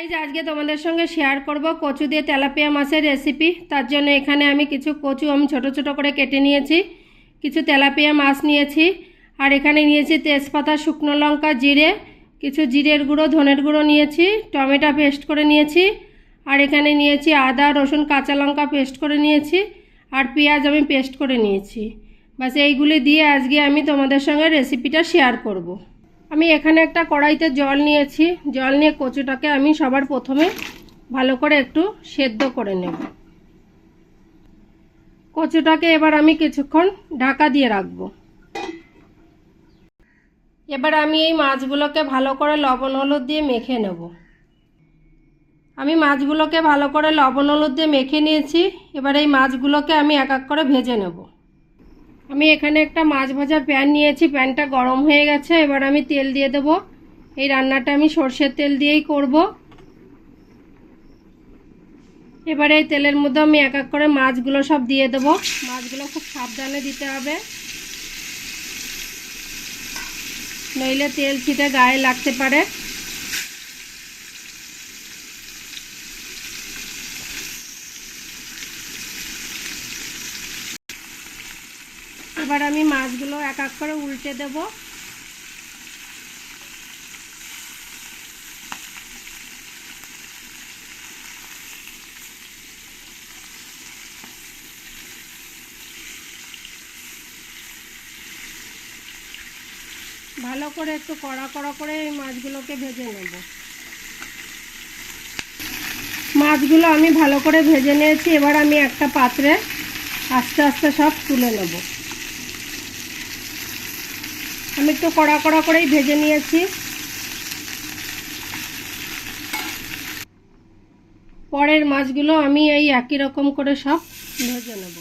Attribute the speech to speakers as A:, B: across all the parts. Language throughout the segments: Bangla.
A: গাইজ আজকে তোমাদের সঙ্গে শেয়ার করব কচু দিয়ে তেলাপিয়া মাছের রেসিপি তার জন্য এখানে আমি কিছু কচু আমি ছোট ছোট করে কেটে নিয়েছি, কিছু তেলাপিয়া মাছ নিয়েছি, আর এখানে নিয়েছি তেজপাতা, শুকনো লঙ্কা, জিরে, কিছু জিরের গুঁড়ো, ধনের গুঁড়ো নিয়েছি, টমেটো পেস্ট করে নিয়েছি, আর এখানে নিয়েছি আদা, রসুন, কাঁচা লঙ্কা পেস্ট করে নিয়েছি, আর পেঁয়াজ আমি পেস্ট করে নিয়েছি বাস এইগুলি দিয়ে আজকে আমি তোমাদের সঙ্গে রেসিপিটা শেয়ার করব। আমি এখানে একটা কড়াইতে জল নিয়েছি। জল নিয়ে কচুটাকে আমি সবার প্রথমে ভালো করে একটু সেদ্ধ করে নেব। কচুটাকে এবার আমি কিছুক্ষণ ঢাকা দিয়ে রাখব। এবার আমি এই মাছগুলোকে ভালো করে লবণ হলুদ দিয়ে মেখে নেব। আমি মাছগুলোকে ভালো করে লবণ হলুদ দিয়ে মেখে নিয়েছি। এবার এই মাছগুলোকে আমি এক এক করে ভেজে নেব। আমি এখানে একটা মাছ ভাজার প্যান নিয়েছি, প্যানটা গরম হয়ে গেছে, এবার আমি তেল দিয়ে দেব। এই রান্নাটা আমি সর্ষের তেল দিয়েই করব। এবারে এই তেলের মধ্যে আমি এক এক করে মাছগুলো সব দিয়ে দেব। মাছগুলো খুব সাবধানে দিতে হবে। নইলে তেল ছিটে গায়ে লাগতে পারে। এবার আমি মাছগুলো এক এক করে উল্টে দেব। ভালো করে একটু কড়া কড়া করে এই মাছগুলোকে ভেজে নেব। মাছগুলো আমি ভালো করে ভেজে নিয়েছি। এবার আমি একটা পাত্রে আস্তে আস্তে সব তুলে নেব। আমি একটু কড়া কড়া করেই ভেজে নিয়েছি। পরের মাছগুলো আমি এই একই রকম করে সব ভেজে নেব।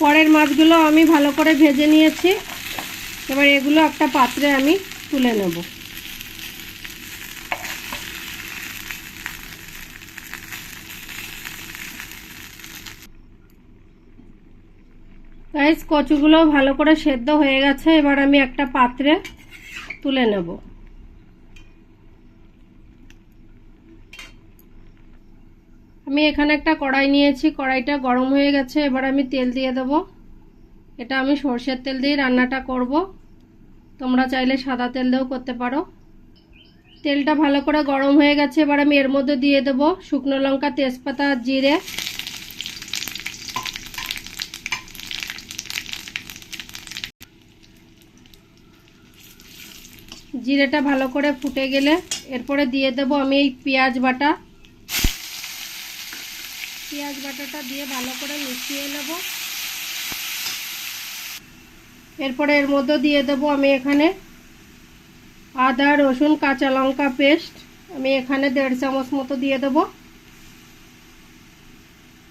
A: পরের মাছগুলো আমি ভালো করে ভেজে নিয়েছি। এবার এগুলো একটা পাত্রে আমি তুলে নেব। গাইস কচুগুলো ভালো করে সেদ্ধ হয়ে গেছে, এবার আমি একটা পাত্রে তুলে নেব। আমি এখানে একটা কড়াই নিয়েছি, কড়াইটা গরম হয়ে গেছে, এবার আমি তেল দিয়ে দেব। এটা আমি সর্ষের তেল দিয়ে রান্নাটা করব। তোমরা চাইলে সাদা তেল দিয়েও করতে পারো। তেলটা ভালো করে গরম হয়ে গেছে, এবার আমি এর মধ্যে দিয়ে দেব শুকনো লঙ্কা, তেজপাতা আর জিরে। জিরেটা ভালো করে ফুটে গেলে এরপরে দিয়ে দেব আমি এই পেঁয়াজ বাটা। পেঁয়াজ বাটাটা দিয়ে ভালো করে মিশিয়ে নেব। এরপরে এর মধ্যে দিয়ে দেব আমি এখানে আদা, রসুন, কাঁচা লঙ্কা পেস্ট। আমি এখানে দেড় চামচ মতো দিয়ে দেব।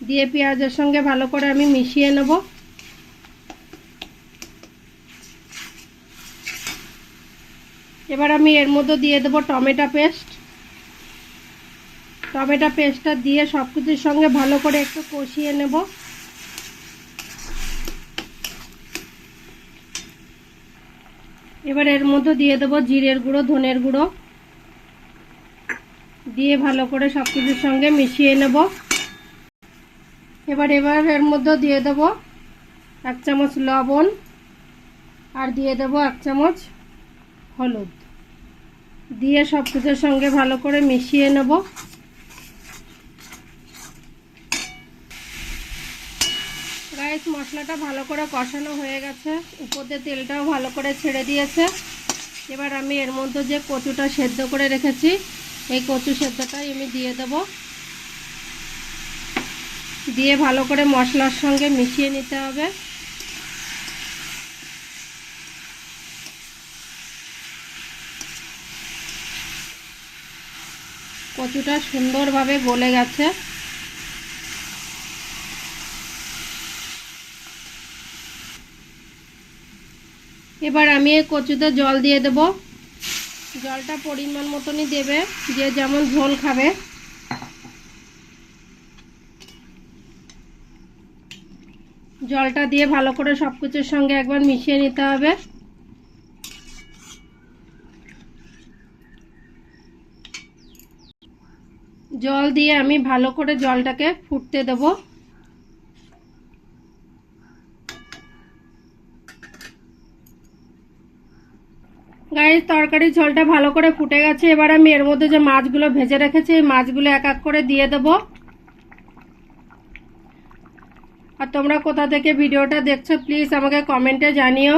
A: দিয়ে পেঁয়াজের সঙ্গে ভালো করে আমি মিশিয়ে নেব। এবার আমি এর মধ্যে দিয়ে দেব টমেটো পেস্ট। টমেটো পেস্টটা দিয়ে সব কিছুর সঙ্গে ভালো করে একটু কষিয়ে নেব। এবার এর মধ্যে দিয়ে দেবো জিরের গুঁড়ো, ধনের গুঁড়ো। দিয়ে ভালো করে সব কিছুর সঙ্গে মিশিয়ে নেব। এবার এবার এর মধ্যে দিয়ে দেব এক চামচ লবণ আর দিয়ে দেব এক চামচ হলুদ। দিয়ে সব কিছুর সঙ্গে ভালো করে মিশিয়ে নেব গাইস মশলাটা ভালো করে কষানো হয়ে গেছে। উপর তেলটাও ভালো করে ছেড়ে দিয়েছে। এবার আমি এর মধ্যে যে কচুটা সেদ্ধ করে রেখেছি, এই কচু সেদ্ধটাই আমি দিয়ে দেব। দিয়ে ভালো করে মশলার সঙ্গে মিশিয়ে নিতে হবে। কচুটা সুন্দরভাবে গলে গেছে। এবার আমি এই কচুতে জল দিয়ে দেব। জলটা পরিমাণ মতনই দেবে, যে যেমন ঝোল খাবে। জলটা দিয়ে ভালো করে সব কিছুর সঙ্গে একবার মিশিয়ে নিতে হবে। জল দিয়ে আমি ভালো করে জলটাকে ফুটতে দেবো। গাইস তরকারি ঝোলটা ভালো করে ফুটে গেছে। এবার আমি এর মধ্যে যে মাছগুলো ভেজে রেখেছি, এই মাছগুলো এক এক করে দিয়ে দেব। আর তোমরা কোথা থেকে ভিডিওটা দেখছ, প্লিজ আমাকে কমেন্টে জানিও।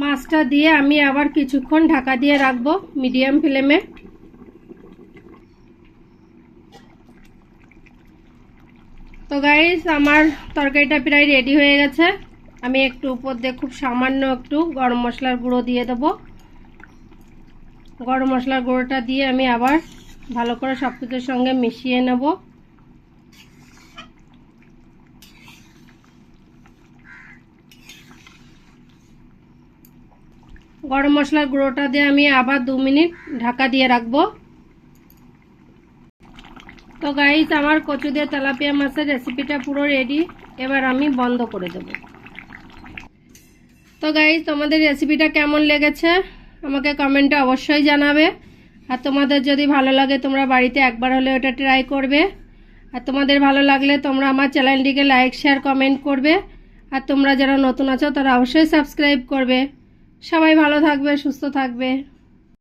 A: মাছটা দিয়ে আমি আবার কিছুক্ষণ ঢাকা দিয়ে রাখব মিডিয়াম ফ্লেমে। তো গাইস আমার তরকারিটা প্রায় রেডি হয়ে গেছে। আমি একটু উপর দিয়ে খুব সামান্য একটু গরম মশলার গুঁড়ো দিয়ে দেবো। গরম মশলার গুঁড়োটা দিয়ে আমি আবার ভালো করে সব কিছুর সঙ্গে মিশিয়ে নেব। গরম মশলার গুঁড়োটা দিয়ে আমি আবার দু মিনিট ঢাকা দিয়ে রাখব। তো গাইস আমার কচু দিয়ে তেলাপিয়া মাছের রেসিপিটা পুরো রেডি এবার আমি বন্ধ করে দেবো। তো গাইজ তোমাদের রেসিপিটা কেমন লেগেছে? আমাকে কমেন্টে অবশ্যই জানাবে। আর তোমাদের যদি ভালো লাগে, তোমরা বাড়িতে একবার হলে ওটা ট্রাই করবে। আর তোমাদের ভালো লাগলে তোমরা আমার চ্যানেলটিকে লাইক শেয়ার কমেন্ট করবে। আর তোমরা যারা নতুন আছো, তারা অবশ্যই সাবস্ক্রাইব করবে। সবাই ভালো থাকবে, সুস্থ থাকবে।